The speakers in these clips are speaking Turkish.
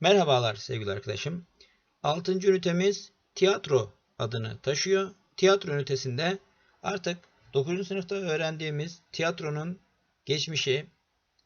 Merhabalar sevgili arkadaşım. 6. ünitemiz tiyatro adını taşıyor. Tiyatro ünitesinde artık 9. sınıfta öğrendiğimiz tiyatronun geçmişi,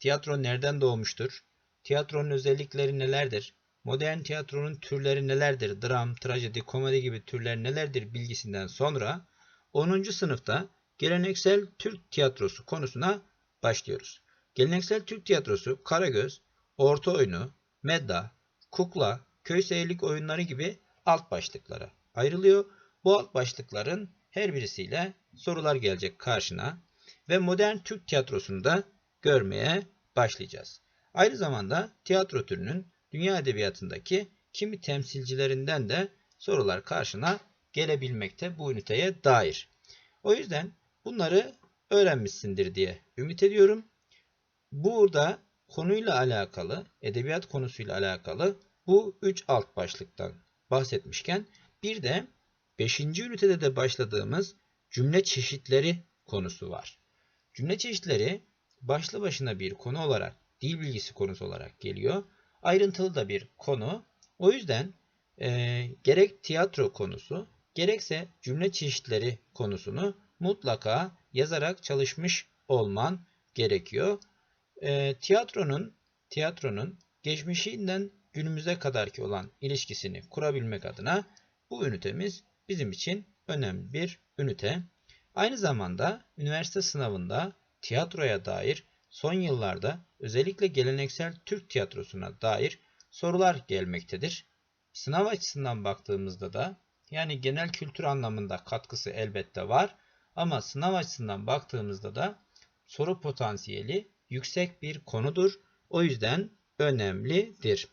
tiyatro nereden doğmuştur, tiyatronun özellikleri nelerdir, modern tiyatronun türleri nelerdir, dram, trajedi, komedi gibi türler nelerdir bilgisinden sonra 10. sınıfta geleneksel Türk tiyatrosu konusuna başlıyoruz. Geleneksel Türk tiyatrosu Karagöz, Orta Oyunu, Medda, Kukla, Köy Seyirlik oyunları gibi alt başlıklara ayrılıyor. Bu alt başlıkların her birisiyle sorular gelecek karşına ve modern Türk tiyatrosunu da görmeye başlayacağız. Aynı zamanda tiyatro türünün dünya edebiyatındaki kimi temsilcilerinden de sorular karşına gelebilmekte bu üniteye dair. O yüzden bunları öğrenmişsindir diye ümit ediyorum. Burada konuyla alakalı, edebiyat konusuyla alakalı bu üç alt başlıktan bahsetmişken bir de 5. ünitede de başladığımız cümle çeşitleri konusu var. Cümle çeşitleri başlı başına bir konu olarak, dil bilgisi konusu olarak geliyor. Ayrıntılı da bir konu. O yüzden e, gerek tiyatro konusu, gerekse cümle çeşitleri konusunu mutlaka yazarak çalışmış olman gerekiyor. E, tiyatronun tiyatronun geçmişinden günümüze kadarki olan ilişkisini kurabilmek adına bu ünitemiz bizim için önemli bir ünite. Aynı zamanda üniversite sınavında tiyatroya dair son yıllarda özellikle geleneksel Türk tiyatrosuna dair sorular gelmektedir. Sınav açısından baktığımızda da yani genel kültür anlamında katkısı elbette var ama sınav açısından baktığımızda da soru potansiyeli yüksek bir konudur. O yüzden önemlidir.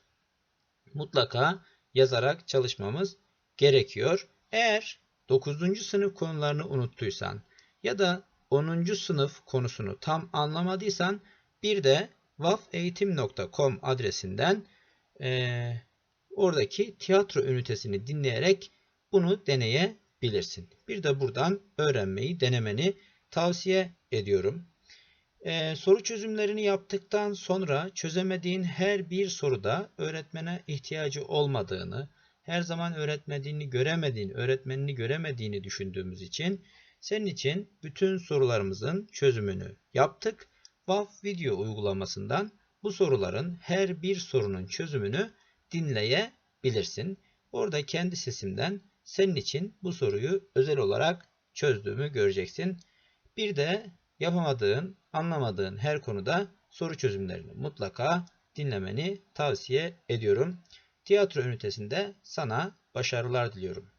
Mutlaka yazarak çalışmamız gerekiyor. Eğer 9. sınıf konularını unuttuysan ya da 10. sınıf konusunu tam anlamadıysan bir de vafeğitim.com adresinden e, oradaki tiyatro ünitesini dinleyerek bunu deneyebilirsin. Bir de buradan öğrenmeyi, denemeni tavsiye ediyorum. Ee, soru çözümlerini yaptıktan sonra çözemediğin her bir soruda öğretmene ihtiyacı olmadığını, her zaman öğretmediğini göremediğini, öğretmenini göremediğini düşündüğümüz için senin için bütün sorularımızın çözümünü yaptık. VAF video uygulamasından bu soruların her bir sorunun çözümünü dinleyebilirsin. Orada kendi sesimden senin için bu soruyu özel olarak çözdüğümü göreceksin. Bir de yapamadığın, anlamadığın her konuda soru çözümlerini mutlaka dinlemeni tavsiye ediyorum. Tiyatro ünitesinde sana başarılar diliyorum.